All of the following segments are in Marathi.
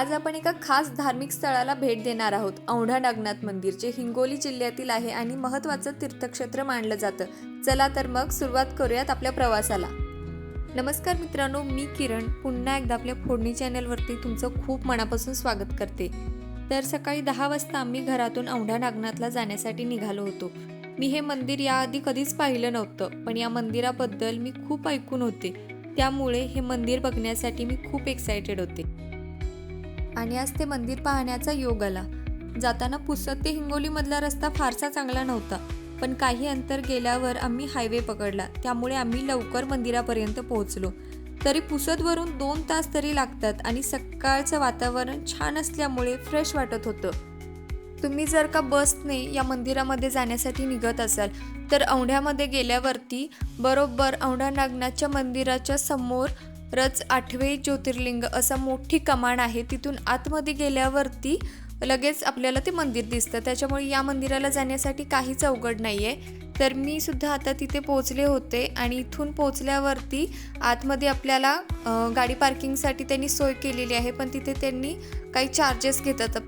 आज आपण एका खास धार्मिक स्थळाला भेट देणार आहोत. औंढा नागनाथ मंदिर जे हिंगोली जिल्ह्यातील आहे आणि महत्त्वाचं तीर्थक्षेत्र मानलं जातं. चला तर मग सुरुवात करूयात आपल्या प्रवासाला. नमस्कार मित्रांनो मी किरण. पुन्हा एकदा आपल्या फोडणी चॅनलवरती तुमचं खूप मनापासून स्वागत करते. तर सकाळी दहा वाजता आम्ही घरातून औंढा नागनाथला जाण्यासाठी निघालो होतो. मी हे मंदिर याआधी कधीच पाहिलं नव्हतं पण या मंदिराबद्दल मी खूप ऐकून होते. त्यामुळे हे मंदिर बघण्यासाठी मी खूप एक्सायटेड होते. आणि आज ते मंदिर पाहण्याचा योग आला. जाताना पुसद ते हिंगोलीमधला रस्ता फारसा चांगला नव्हता पण काही अंतर गेल्यावर आम्ही हायवे पकडला. त्यामुळे आम्ही लवकर मंदिरापर्यंत पोहोचलो. तरी पुसदवरून दोन तास तरी लागतात आणि सकाळचं वातावरण छान असल्यामुळे फ्रेश वाटत होतं. तुम्ही जर का बसने या मंदिरामध्ये जाण्यासाठी निघत असाल तर औंढ्यामध्ये गेल्यावरती बरोबर औंढा नागनाथच्या मंदिराच्या समोर रच आठवे ज्योतिर्लिंग असं मोठी कमान आहे. तिथून आतमध्ये गेल्यावरती लगेच आपल्याला ते मंदिर दिसतं. त्याच्यामुळे या मंदिराला जाण्यासाठी काहीच अवघड नाही आहे तर मी सुद्धा आता तिथे पोचले होते आणि इथून पोचल्यावरती आतमध्ये आपल्याला गाडी पार्किंगसाठी त्यांनी सोय केलेली आहे. पण तिथे त्यांनी काही चार्जेस घेतात.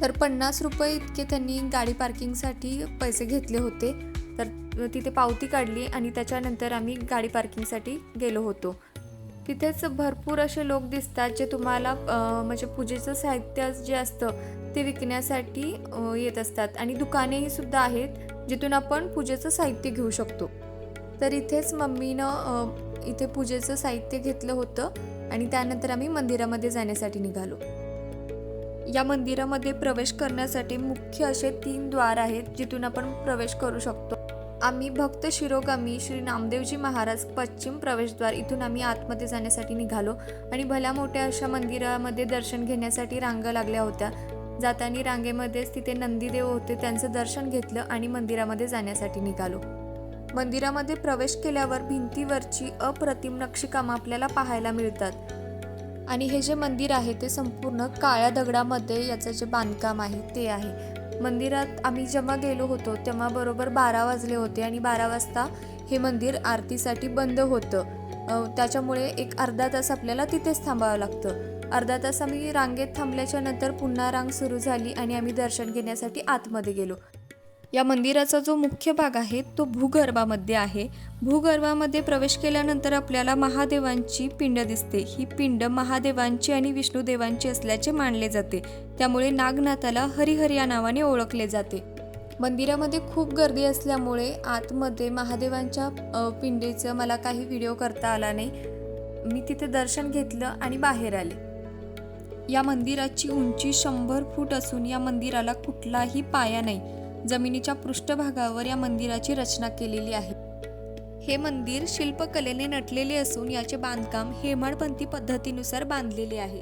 तर पन्नास रुपये इतके त्यांनी गाडी पार्किंगसाठी पैसे घेतले होते. तर तिथे पावती काढली आणि त्याच्यानंतर आम्ही गाडी पार्किंगसाठी गेलो होतो. तिथेच भरपूर असे लोक दिसतात जे तुम्हाला म्हणजे पूजेचं साहित्य जे असतं ते विकण्यासाठी येत असतात. आणि दुकानेही सुद्धा आहेत जिथून आपण पूजेचं साहित्य घेऊ शकतो. तर इथेच मम्मीनं इथे पूजेचं साहित्य घेतलं होतं आणि त्यानंतर आम्ही मंदिरामध्ये जाण्यासाठी निघालो. या मंदिरामध्ये प्रवेश करण्यासाठी मुख्य असे तीन द्वार आहेत जिथून आपण प्रवेश करू शकतो. आम्ही भक्त शिरोगामी श्री नामदेवजी महाराज पश्चिम प्रवेशद्वार इथून आम्ही आतमध्ये जाण्यासाठी निघालो आणि भल्या मोठ्या अशा मंदिरामध्ये दर्शन घेण्यासाठी रांगा लागल्या होत्या. जाताना रांगेमध्येच तिथे नंदीदेव होते त्यांचं दर्शन घेतलं आणि मंदिरामध्ये जाण्यासाठी निघालो. मंदिरामध्ये प्रवेश केल्यावर भिंतीवरची अप्रतिम नक्षीकामं आपल्याला पाहायला मिळतात. आणि हे जे मंदिर आहे ते संपूर्ण काळ्या दगडामध्ये याचं जे बांधकाम आहे ते आहे. मंदिरात आम्ही जेव्हा गेलो होतो तेव्हा बरोबर बारा वाजले होते आणि बारा वाजता हे मंदिर आरतीसाठी बंद होतं. त्याच्यामुळे एक अर्धा तास आपल्याला तिथेच थांबावं लागतं. अर्धा तास आम्ही रांगेत थांबल्याच्या नंतर पुन्हा रांग सुरू झाली आणि आम्ही दर्शन घेण्यासाठी आतमध्ये गेलो. या मंदिराचा जो मुख्य भाग आहे तो भूगर्भामध्ये आहे. भूगर्भामध्ये प्रवेश केल्यानंतर आपल्याला महादेवांची पिंड दिसते. ही पिंड महादेवांची आणि विष्णुदेवांची असल्याचे मानले जाते. त्यामुळे नागनाथाला हरिहर या नावाने ओळखले जाते. मंदिरामध्ये खूप गर्दी असल्यामुळे आतमध्ये महादेवांच्या पिंडेचं पिंडीचं मला काही व्हिडिओ करता आला नाही. मी तिथे दर्शन घेतलं आणि बाहेर आले. या मंदिराची उंची शंभर फूट असून या मंदिराला कुठलाही पाया नाही. जमिनीच्या पृष्ठभागावर या मंदिराची रचना केलेली आहे. हे मंदिर शिल्पकलेने नटलेले असून याचे बांधकाम हेमाडपंथी पद्धतीनुसार बांधलेले आहे.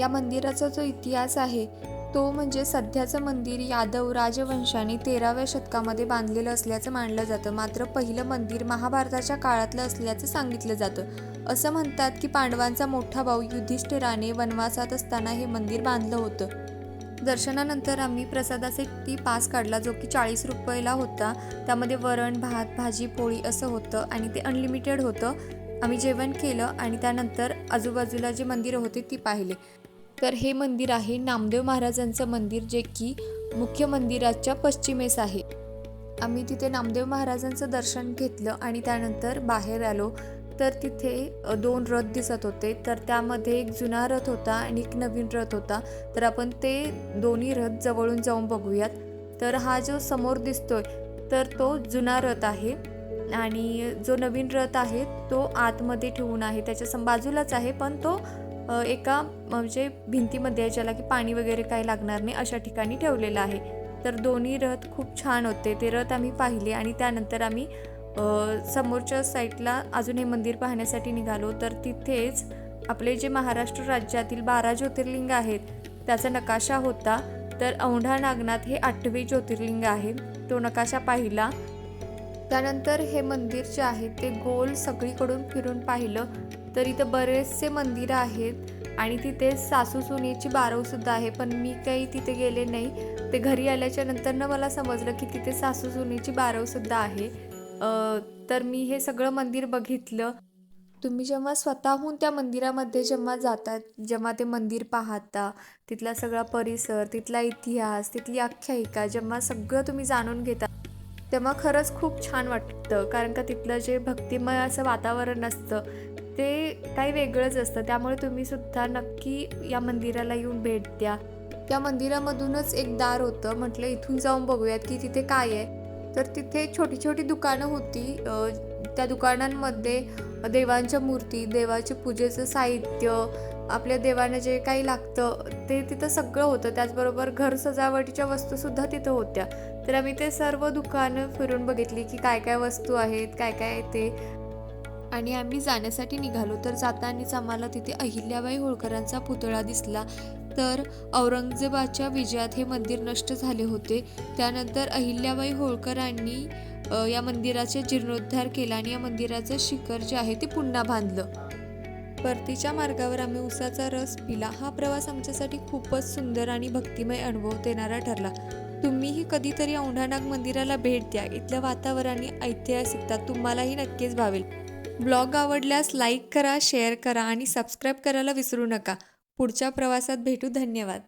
या मंदिराचा जो इतिहास आहे तो म्हणजे सध्याचं मंदिर यादव राजवंशाने तेराव्या शतकामध्ये बांधलेलं असल्याचं मानलं जातं. मात्र पहिलं मंदिर महाभारताच्या काळातलं असल्याचं सांगितलं जातं. असं म्हणतात की पांडवांचा मोठा भाऊ युधिष्ठिराने वनवासात असताना हे मंदिर बांधलं होतं. दर्शनानंतर आम्ही प्रसादाचे पास काढला जो की चाळीस रुपयाला होता. त्यामध्ये वरण भात भाजी पोळी असं होतं आणि ते अनलिमिटेड होतं. आम्ही जेवण केलं आणि त्यानंतर आजूबाजूला जे मंदिरं होते ती पाहिले. तर हे मंदिर आहे नामदेव महाराजांचं मंदिर जे की मुख्य मंदिराच्या पश्चिमेस आहे. आम्ही तिथे नामदेव महाराजांचं दर्शन घेतलं आणि त्यानंतर बाहेर आलो. तर तिथे दोन रथ दिसत होते. तर त्यामध्ये एक जुना रथ होता आणि एक नवीन रथ होता. तर आपण ते दोन्ही रथ जवळून जाऊन बघूयात. तर हा जो समोर दिसतोय तर तो जुना रथ आहे. आणि जो नवीन रथ आहे तो आतमध्ये ठेवून आहे. त्याच्या बाजूलाच आहे पण तो एका म्हणजे भिंतीमध्ये आहे ज्याला की पाणी वगैरे काही लागणार नाही अशा ठिकाणी ठेवलेला आहे. तर दोन्ही रथ खूप छान होते. ते रथ आम्ही पाहिले आणि त्यानंतर आम्ही समोरच्या साईडला अजून हे मंदिर पाहण्यासाठी निघालो तर तिथेच आपले जे महाराष्ट्र राज्यातील बारा ज्योतिर्लिंग आहेत त्याचा नकाशा होता. तर औंढा नागनाथ हे आठवे ज्योतिर्लिंग आहे. तो नकाशा पाहिला. त्यानंतर हे मंदिर जे आहे ते गोल सगळीकडून फिरून पाहिलं. तर इथं बरेचसे मंदिरं आहेत आणि तिथे सासू सुनेची बारवसुद्धा आहे पण मी काही तिथे गेले नाही. ते घरी आल्याच्या नंतरनं मला समजलं की तिथे सासू सुनेची बारवसुद्धा आहे. तर मी हे सगळं मंदिर बघितलं. तुम्ही जेव्हा स्वतःहून त्या मंदिरामध्ये जेव्हा जातात जेव्हा ते मंदिर पाहता तिथला सगळा परिसर तिथला इतिहास तिथली आख्यायिका जेव्हा सगळं तुम्ही जाणून घेता तेव्हा खरंच खूप छान वाटतं. कारण का तिथलं जे भक्तिमय असं वातावरण असतं ते काही वेगळंच असतं. त्यामुळे तुम्ही सुद्धा नक्की या मंदिराला येऊन भेट द्या. त्या मंदिरामधूनच एक दार होतं. म्हटलं इथून जाऊन बघूयात की तिथे काय आहे. तर तिथे छोटी छोटी दुकानं होती. त्या दुकानांमध्ये देवांच्या मूर्ती देवाचे पूजेचं साहित्य आपल्या देवानं जे काही लागतं ते तिथं सगळं होतं. त्याचबरोबर घर सजावटीच्या वस्तूसुद्धा तिथं होत्या. तर आम्ही ते सर्व दुकानं फिरून बघितली की काय काय वस्तू आहेत काय काय आहे ते. आणि आम्ही जाण्यासाठी निघालो. तर जातानाच आम्हाला तिथे अहिल्याबाई होळकरांचा पुतळा दिसला. तर औरंगजेबाच्या विजयात हे मंदिर नष्ट झाले होते. त्यानंतर अहिल्याबाई होळकरांनी या मंदिराचे जीर्णोद्धार केला आणि या मंदिराचं शिखर जे आहे ते पुन्हा बांधलं. परतीच्या मार्गावर आम्ही उसाचा रस पिला. हा प्रवास आमच्यासाठी खूपच सुंदर आणि भक्तिमय अनुभव देणारा ठरला. तुम्हीही कधीतरी औंढानाग मंदिराला भेट द्या. इथलं वातावरण आणि ऐतिहासिकता तुम्हालाही नक्कीच भावेल. ब्लॉग आवडल्यास लाईक करा शेअर करा आणि सबस्क्राईब करायला विसरू नका. पुढच्या प्रवासात भेटू. धन्यवाद.